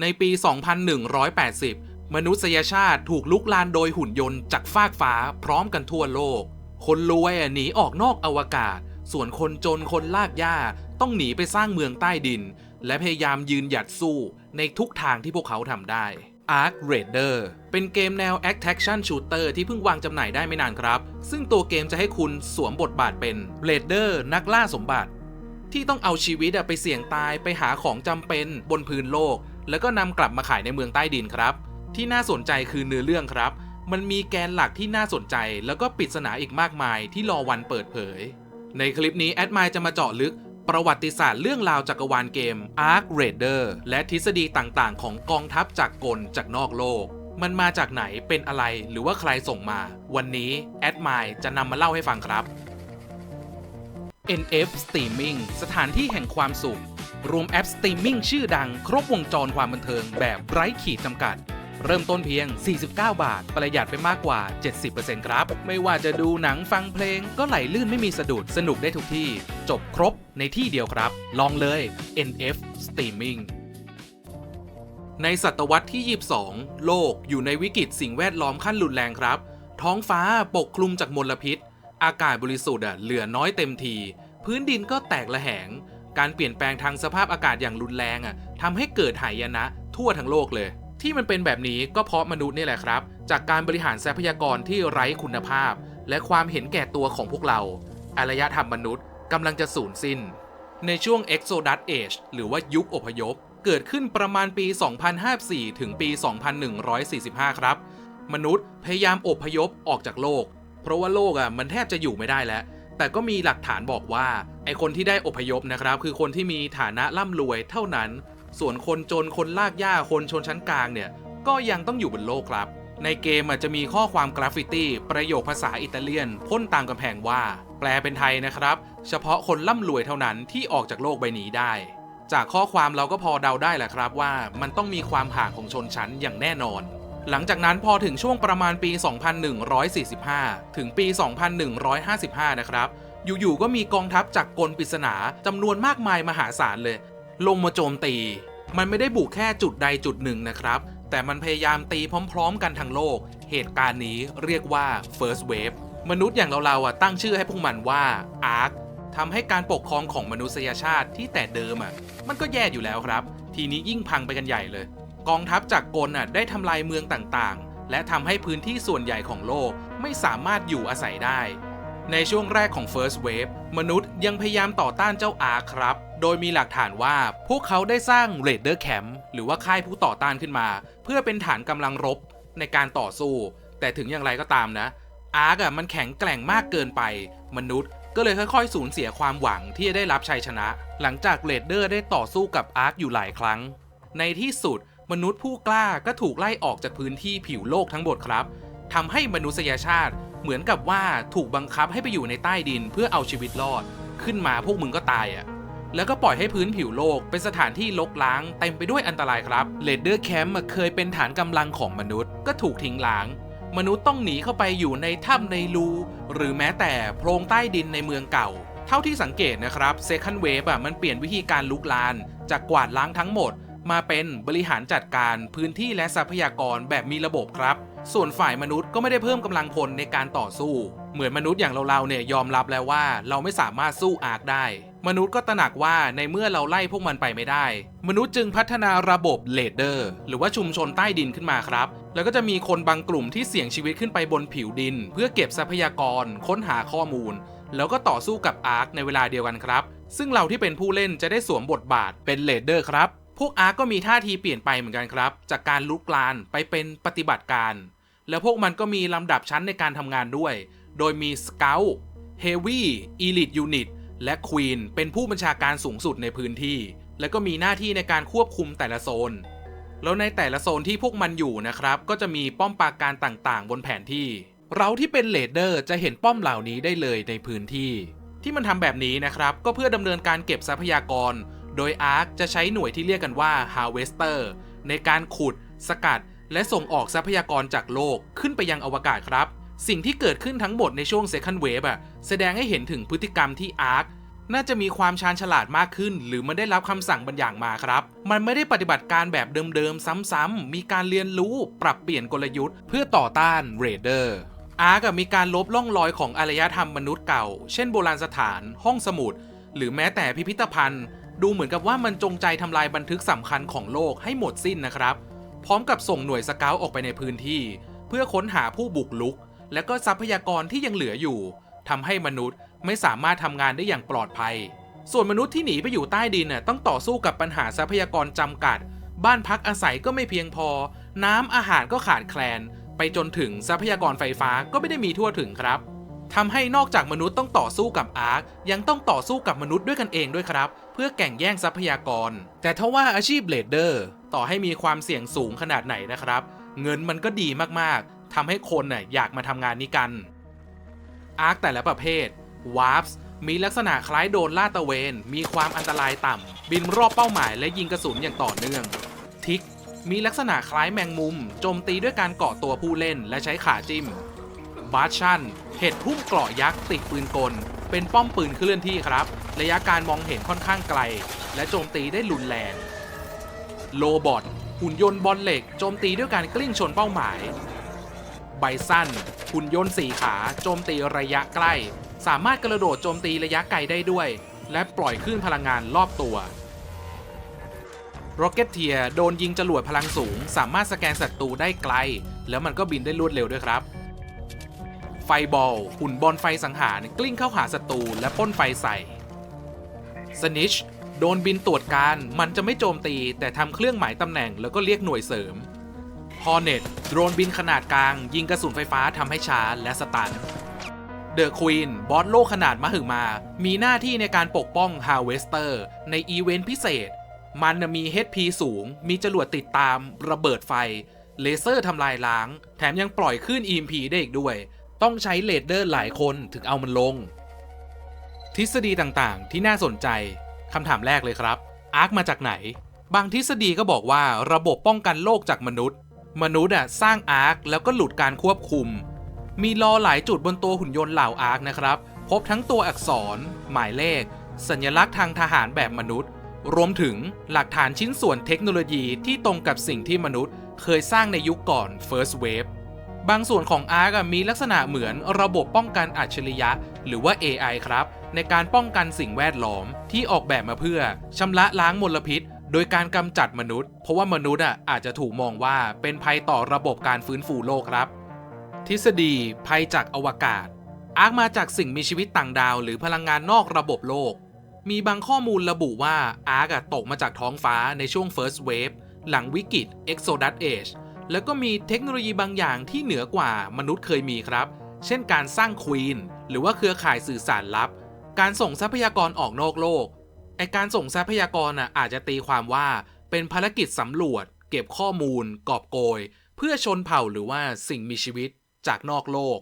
ในปี 2180 มนุษยชาติถูกลุกลานโดยหุ่นยนต์จากฟากฟ้าพร้อมกันทั่วโลก คนรวยหนีออกนอกอวกาศ ส่วนคนจนคนลากหญ้าต้องหนีไปสร้างเมืองใต้ดิน และพยายามยืนหยัดสู้ในทุกทางที่พวกเขาทำได้ Ark Raider เป็นเกมแนว Action Shooter ที่เพิ่งวางจำหน่ายได้ไม่นานครับ ซึ่งตัวเกมจะให้คุณสวมบทบาทเป็น Raider นักล่าสมบัติ ที่ต้องเอาชีวิตไปเสี่ยงตายไปหาของจำเป็นบนพื้นโลก แล้วก็นำกลับมาขายในเมืองใต้ดินครับ ที่น่าสนใจคือเนื้อเรื่องครับ มันมีแกนหลักที่น่าสนใจ แล้วก็ปริศนาอีกมากมายที่รอวันเปิดเผย ในคลิปนี้แอดมายจะมาเจาะลึกประวัติศาสตร์เรื่องราวจักรวาลเกม Ark Raider และทฤษฎีต่างๆ ของกองทัพจากกลจากนอกโลก มันมาจากไหนเป็นอะไรหรือว่าใครส่งมา วันนี้แอดมายจะนำมาเล่าให้ฟังครับ NF Streaming สถานที่แห่งความสุข รวมแอปสตรีมมิ่งชื่อดังครบวงจรความบันเทิงแบบไร้ขีดจำกัด เริ่มต้นเพียง 49 บาท ประหยัดไปมากกว่า 70%ครับ ไม่ว่าจะดูหนังฟังเพลงก็ไหลลื่นไม่มีสะดุดสนุกได้ทุกที่ จบครบในที่เดียวครับ ลองเลย NF Streaming ในศตวรรษที่ 22 โลกอยู่ในวิกฤตสิ่งแวดล้อมขั้นรุนแรงครับ ท้องฟ้าปกคลุมจากมลพิษ อากาศบริสุทธิ์เหลือน้อยเต็มที พื้นดินก็แตกระแหง การเปลี่ยนแปลงทางสภาพอากาศอย่างรุนแรงอะทำให้เกิดหายนะ ทั่วทั้งโลกเลย ที่มันเป็นแบบนี้ก็เพราะมนุษย์นี่แหละครับ จากการบริหารทรัพยากรที่ไร้คุณภาพ และความเห็นแก่ตัวของพวกเราอารยธรรมมนุษย์กำลังจะสูญสิ้น ในช่วง Exodus Age หรือว่ายุคอพยพ เกิดขึ้นประมาณปี 2054 ถึงปี 2145 ครับ มนุษย์พยายามอพยพออกจากโลก เพราะว่าโลกอะมันแทบจะอยู่ไม่ได้แล้ว แต่ก็มีหลักฐานบอกว่า ไอคนที่ได้อพยพนะครับ คือคนที่มีฐานะร่ำรวยเท่านั้น ส่วนคนจนคนลากหญ้าคนชนชั้นกลางเนี่ย ก็ยังต้องอยู่บนโลกครับ ในเกมอาจจะมีข้อความกราฟฟิตี้ ประโยคภาษาอิตาเลียนพ่นตามกำแพงว่า แปลเป็นไทยนะครับ เฉพาะคนร่ำรวยเท่านั้นที่ออกจากโลกใบนี้ได้ จากข้อความเราก็พอเดาได้แหละครับว่ามันต้องมีความห่างของชนชั้นอย่างแน่นอน หลังจากนั้นพอถึงช่วงประมาณปี 2145 ถึงปี 2155 นะครับ อยู่ๆ ก็มีกองทัพจากกลปริศนาจำนวนมากมายมหาศาลเลย ลงมาโจมตี มันไม่ได้บุกแค่จุดใดจุดหนึ่งนะครับ แต่มันพยายามตีพร้อมๆ กันทั้งโลก เหตุการณ์นี้เรียกว่า first wave มนุษย์อย่างเราๆอะตั้งชื่อให้พวกมันว่า ark ทำให้การปกครองของมนุษยชาติที่แต่เดิมอะ มันก็แย่อยู่แล้วครับ ทีนี้ยิ่งพังไปกันใหญ่เลย กองทัพจากกลอะได้ทำลายเมืองต่างๆ และทำให้พื้นที่ส่วนใหญ่ของโลกไม่สามารถอยู่อาศัยได้ ในช่วงแรกของ First Wave มนุษย์ยังพยายามต่อต้านเจ้าอาครับ โดยมีหลักฐานว่าพวกเขาได้สร้าง Raider Camp หรือว่าค่ายผู้ต่อต้านขึ้นมา เพื่อเป็นฐานกำลังรบในการต่อสู้ แต่ถึงอย่างไรก็ตามนะ อาร์กอะมันแข็งแกร่งมากเกินไป มนุษย์ก็เลยค่อยๆ สูญเสียความหวังที่จะได้รับชัยชนะ หลังจากเรดเดอร์ได้ต่อสู้กับอาร์กอยู่หลายครั้ง ในที่สุด มนุษย์ผู้กล้าก็ถูกไล่ออกจากพื้นที่ผิวโลกทั้งหมดครับทำให้มนุษยชาติเหมือนกับว่าถูกบังคับให้ไปอยู่ในใต้ดินเพื่อเอาชีวิตรอด ขึ้นมาพวกมึงก็ตายอะแล้วก็ปล่อยให้พื้นผิวโลกเป็นสถานที่ลกล้างเต็มไปด้วยอันตรายครับเลดเดอร์แคมป์เคยเป็นฐานกำลังของมนุษย์ก็ถูกทิ้งล้าง มนุษย์ต้องหนีเข้าไปอยู่ในถ้ำในรูหรือแม้แต่โพรงใต้ดินในเมืองเก่า เท่าที่สังเกตนะครับเซคันเวฟอะมันเปลี่ยนวิธีการลุกลาน จากกวาดล้างทั้งหมด มาเป็นบริหารจัดการพื้นที่และทรัพยากรแบบมีระบบครับ ส่วนฝ่ายมนุษย์ก็ไม่ได้เพิ่มกำลังพลในการต่อสู้ เหมือนมนุษย์อย่างเราๆเนี่ยยอมรับแล้วว่า เราไม่สามารถสู้อาร์คได้ มนุษย์ก็ตระหนักว่าในเมื่อเราไล่พวกมันไปไม่ได้ มนุษย์จึงพัฒนาระบบเลดเดอร์ หรือว่าชุมชนใต้ดินขึ้นมาครับ แล้วก็จะมีคนบางกลุ่มที่เสี่ยงชีวิตขึ้นไปบนผิวดิน เพื่อเก็บทรัพยากร ค้นหาข้อมูล แล้วก็ต่อสู้กับอาร์คในเวลาเดียวกันครับซึ่งเราที่เป็นผู้เล่นจะได้สวมบทบาทเป็นเลดเดอร์ครับ พวกอาร์ก็มีท่าทีเปลี่ยนไปเหมือนกันครับ จากการลุกลานไปเป็นปฏิบัติการ แล้วพวกมันก็มีลำดับชั้นในการทำงานด้วย โดยมีสเกล Heavy Elite Unit และ Queen เป็นผู้บัญชาการสูงสุดในพื้นที่ แล้วก็มีหน้าที่ในการควบคุมแต่ละโซน แล้วในแต่ละโซนที่พวกมันอยู่นะครับ ก็จะมีป้อมปราการต่างๆ บนแผนที่ เราที่เป็นเลดเดอร์จะเห็นป้อมเหล่านี้ได้เลยในพื้นที่ ที่มันทำแบบนี้นะครับ ก็เพื่อดำเนินการเก็บทรัพยากร โดย ARK จะใช้หน่วยที่เรียกกันว่า Harvester ในการขุด สกัด และส่งออกทรัพยากรจากโลกขึ้นไปยังอวกาศครับ สิ่งที่เกิดขึ้นทั้งหมดในช่วง Second Wave อะแสดงให้เห็นถึงพฤติกรรมที่ ARK น่าจะมีความชาญฉลาดมากขึ้น หรือมันได้รับคำสั่งบางอย่างมาครับ มันไม่ได้ปฏิบัติการแบบเดิมๆ ซ้ำๆมีการเรียนรู้ปรับเปลี่ยนกลยุทธ์ เพื่อต่อต้านเรเดอร์ อาร์กมีการลบล่องรอยของอารยธรรมมนุษย์เก่า เช่นโบราณสถาน ห้องสมุด หรือแม้แต่พิพิธภัณฑ์ ดูเหมือนกับว่ามันจงใจทำลายบันทึกสำคัญของโลกให้หมดสิ้นนะครับ พร้อมกับส่งหน่วยสเกาออกไปในพื้นที่ เพื่อค้นหาผู้บุกลุก และก็ทรัพยากรที่ยังเหลืออยู่ทำให้มนุษย์ไม่สามารถทำงานได้อย่างปลอดภัย ส่วนมนุษย์ที่หนีไปอยู่ใต้ดินน่ะต้องต่อสู้กับปัญหาทรัพยากรจำกัด บ้านพักอาศัยก็ไม่เพียงพอ น้ำอาหารก็ขาดแคลน ไปจนถึงทรัพยากรไฟฟ้าก็ไม่ได้มีทั่วถึงครับ ทำให้นอกจากมนุษย์ต้องต่อสู้กับอาร์คยังต้องต่อสู้กับมนุษย์ด้วยกันเองด้วยครับ เพื่อแข่งแย่งทรัพยากร แต่ถ้าว่าอาชีพเลดเดอร์ต่อให้มีความเสี่ยงสูงขนาดไหนนะครับ เงินมันก็ดีมากๆทำให้คนน่ะอยากมาทำงานนี้กันอาร์คแต่ละประเภทวาร์ปส์มีลักษณะคล้ายโดนลาดตะเวน มีความอันตรายต่ำ บินรอบเป้าหมายและยิงกระสุนอย่างต่อเนื่อง ทิก มีลักษณะคล้ายแมงมุม โจมตีด้วยการเกาะตัวผู้เล่นและใช้ขาจิ้ม บาร์ชัน เห็ดพุ่มเกราะยักษ์ติดปืนกล เป็นป้อมปืนเคลื่อนที่ครับ ระยะการมองเห็นค่อนข้างไกล และโจมตีได้รุนแรงโลบอทหุ่นยนต์บอลเหล็กโจมตีด้วยการกลิ้งชนเป้าหมาย ไบสันหุ่นยนต์สี่ขาโจมตีระยะใกล้ สามารถกระโดดโจมตีระยะไกลได้ด้วย และปล่อยคลื่นพลังงานรอบตัวโรเก็ตเทียโดนยิงจรวดพลังสูง สามารถสแกนศัตรูได้ไกล แล้วมันก็บินได้รวดเร็วด้วยครับ ไฟบอล หุ่นบอลไฟสังหารกลิ้งเข้าหาศัตรูและพ่นไฟใส่สนิชโดนบินตรวจการมันจะไม่โจมตี แต่ทำเครื่องหมายตำแหน่งแล้วก็เรียกหน่วยเสริมฮอร์เน็ตโดรนบินขนาดกลาง ยิงกระสุนไฟฟ้าทำให้ช้าและสตันเดอะควีนบอสโลกขนาดมหึมา มีหน้าที่ในการปกป้องฮาวเวสเตอร์ ในอีเวนต์พิเศษ มันน่ะมี HP สูง มีจรวดติดตาม ระเบิดไฟ เลเซอร์ทำลายล้าง แถมยังปล่อยคลื่น EMP ได้อีกด้วย ต้องใช้เลดเดอร์หลายคนถึงเอามันลง ทฤษฎีต่างๆ ที่น่าสนใจคำถามแรกเลยครับอาร์คมาจากไหน บางทฤษฎีก็บอกว่าระบบป้องกันโลกจากมนุษย์ มนุษย์อะสร้างอาร์คแล้วก็หลุดการควบคุม มีลอหลายจุดบนตัวหุ่นยนต์เหล่าอาร์คนะครับ พบทั้งตัวอักษร หมายเลข สัญลักษณ์ทางทหารแบบมนุษย์ รวมถึงหลักฐานชิ้นส่วนเทคโนโลยีที่ตรงกับสิ่งที่มนุษย์ เคยสร้างในยุคก่อน First Wave บางส่วนของ ARK อะมีลักษณะเหมือนระบบป้องกันอัจฉริยะ หรือว่า AI ครับ ในการป้องกันสิ่งแวดล้อมที่ออกแบบมาเพื่อชำระล้างมลพิษ โดยการกำจัดมนุษย์ เพราะว่ามนุษย์อะอาจจะถูกมองว่าเป็นภัยต่อระบบการฟื้นฟูโลกครับ ทฤษฎี ภัยจากอวกาศ อาร์คมาจากสิ่งมีชีวิตต่างดาว หรือพลังงานนอกระบบโลก มีบางข้อมูลระบุว่าอาร์คอะตกมาจากท้องฟ้าในช่วง First Wave หลังวิกฤต Exodus Age แล้วก็มีเทคโนโลยีบางอย่างที่เหนือกว่ามนุษย์เคยมีครับ เช่นการสร้างควีนหรือว่าเครือข่ายสื่อสารลับ การส่งทรัพยากรออกนอกโลก ไอการส่งทรัพยากรน่ะอาจจะตีความว่าเป็นภารกิจสำรวจ เก็บข้อมูล กอบโกย เพื่อชนเผ่าหรือว่าสิ่งมีชีวิตจากนอกโลก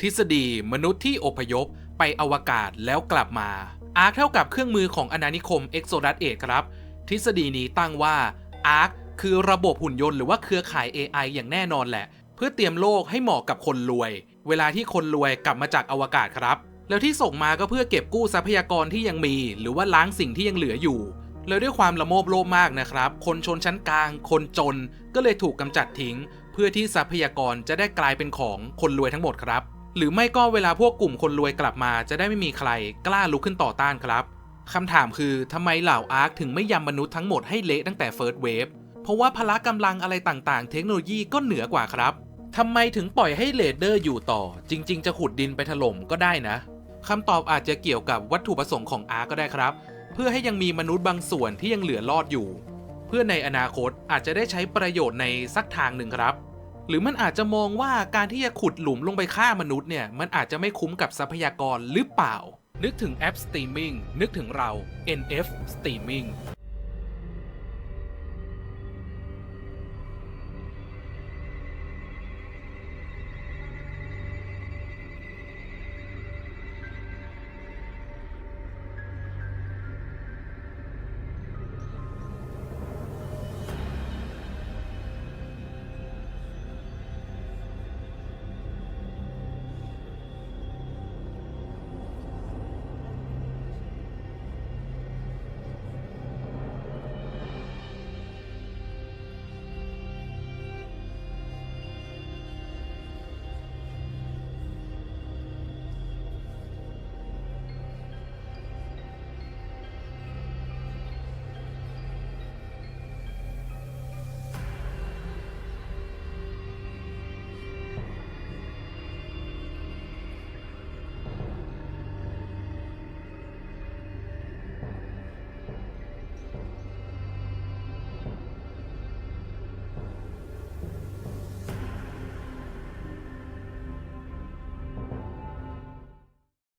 ทฤษฎีมนุษย์ที่อพยพไปอวกาศแล้วกลับมา อาร์คเท่ากับเครื่องมือของอาณานิคม Exodus 8ครับ ทฤษฎีนี้ตั้งว่าอาร์ค คือระบบหุ่นยนต์หรือว่าเครือข่าย AI อย่างแน่นอนแหละ เพื่อเตรียมโลกให้เหมาะกับคนรวย เวลาที่คนรวยกลับมาจากอวกาศครับ แล้วที่ส่งมาก็เพื่อเก็บกู้ทรัพยากรที่ยังมี หรือว่าล้างสิ่งที่ยังเหลืออยู่ แล้วด้วยความละโมบโลภมากนะครับ คนชนชั้นกลาง คนจนก็เลยถูกกำจัดทิ้ง เพื่อที่ทรัพยากรจะได้กลายเป็นของคนรวยทั้งหมดครับหรือไม่ก็เวลาพวกกลุ่มคนรวยกลับมาจะได้ไม่มีใครกล้าลุกขึ้นต่อต้านครับ คำถามคือทำไมเหล่าอาร์คถึงไม่ยำมนุษย์ทั้งหมดให้เละตั้งแต่เฟิร์สเวฟ ราะว่าพละกำลังอะไรต่างๆ เทคโนโลยีก็เหนือกว่าครับทำไมถึงปล่อยให้เลดเดอร์อยู่ต่อ จริง ๆ จะขุดดินไปถล่มก็ได้นะคำตอบอาจจะเกี่ยวกับวัตถุประสงค์ของอาร์ก็ได้ครับ เพื่อให้ยังมีมนุษย์บางส่วนที่ยังเหลือรอดอยู่ เพื่อในอนาคตอาจจะได้ใช้ประโยชน์ในสักทางหนึ่งครับ หรือมันอาจจะมองว่าการที่จะขุดหลุมลงไปฆ่ามนุษย์เนี่ยมันอาจจะไม่คุ้มกับทรัพยากรหรือเปล่า นึกถึงแอปสตรีมมิ่งนึกถึงเรา NF Streaming